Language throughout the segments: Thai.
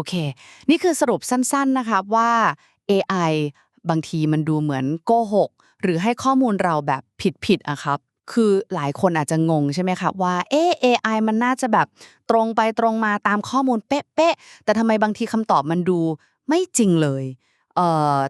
โอเค นี่คือสรุปสั้นๆนะคะว่า AI บางทีมันดูเหมือนโกหก หรือให้ข้อมูลเราแบบผิดๆอะครับ คือหลายคนอาจจะงงใช่ไหมครับว่าเอ AI มันน่าจะแบบตรงไปตรงมาตามข้อมูลเป๊ะๆแต่ทำไมบางทีคำตอบมันดูไม่จริงเลย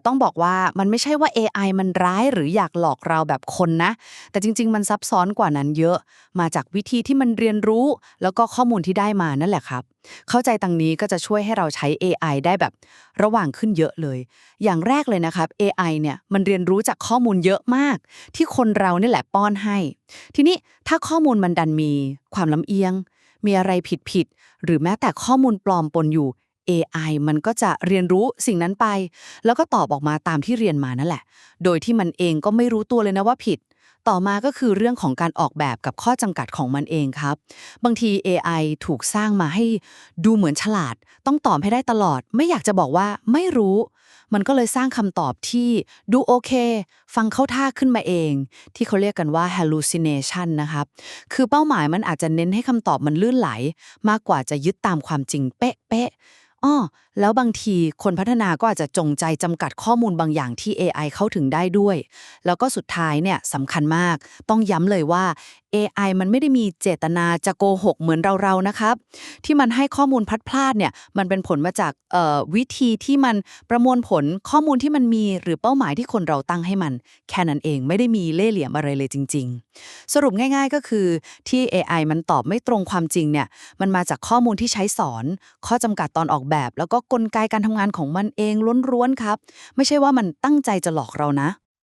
ต้องบอกว่ามันไม่ใช่ว่า AI มันร้ายหรืออยากหลอกเราแบบคนนะ แต่จริง ๆ มันซับซ้อนกว่านั้นเยอะ มาจากวิธีที่มันเรียนรู้ แล้วก็ข้อมูลที่ได้มานั่นแหละครับ เข้าใจตังนี้ก็จะช่วยให้เราใช้ AI ได้แบบระหว่างขึ้นเยอะเลย อย่างแรกเลยนะครับ AI เนี่ยมันเรียนรู้จากข้อมูลเยอะมาก ที่คนเรานี่แหละป้อนให้ ทีนี้ถ้าข้อมูลมันดันมีความลำเอียง มีอะไรผิดผิดหรือแม้แต่ข้อมูลปลอมปนอยู่ AI มันก็จะเรียนรู้สิ่งนั้นไป แล้วก็ตอบออกมาตามที่เรียนมานั่นแหละ โดยที่มันเองก็ไม่รู้ตัวเลยนะว่าผิด ต่อมาก็คือเรื่องของการออกแบบกับข้อจำกัดของมันเองครับ บางที AI ถูกสร้างมาให้ดูเหมือนฉลาด ต้องตอบให้ได้ตลอด ไม่อยากจะบอกว่าไม่รู้ มันก็เลยสร้างคำตอบที่ดูโอเค ฟังเข้าท่าขึ้นมาเอง ที่เขาเรียกกันว่า hallucination นะครับ คือเป้าหมายมันอาจจะเน้นให้คำตอบมันลื่นไหล มากกว่าจะยึดตามความจริงเป๊ะๆ อ้อแล้วบางทีคนพัฒนาก็อาจจะจงใจจำกัดข้อมูลบางอย่างที่ AI เข้าถึงได้ด้วย แล้วก็สุดท้ายเนี่ยสำคัญมาก ต้องย้ำเลยว่า AI มันไม่ได้มีเจตนาจะโกหกเหมือนเราๆนะครับ ที่มันให้ข้อมูลพลัดพราดเนี่ยมันเป็นผลมาจากวิธีที่มันประมวลผลข้อมูลที่มันมีหรือเป้าหมายที่คนเราตั้งให้มัน แค่นั้นเองไม่ได้มีเล่ห์เหลี่ยมอะไรเลยจริง ๆ สรุปง่าย ๆก็คือที่ AI มันตอบไม่ตรงความจริงเนี่ยมันมาจากข้อมูลที่ใช้สอน ข้อจำกัดตอนออกแบบ แล้วก็กลไกการทำงานของมันเองล้วนๆครับ ไม่ใช่ว่ามันตั้งใจจะหลอกเรานะ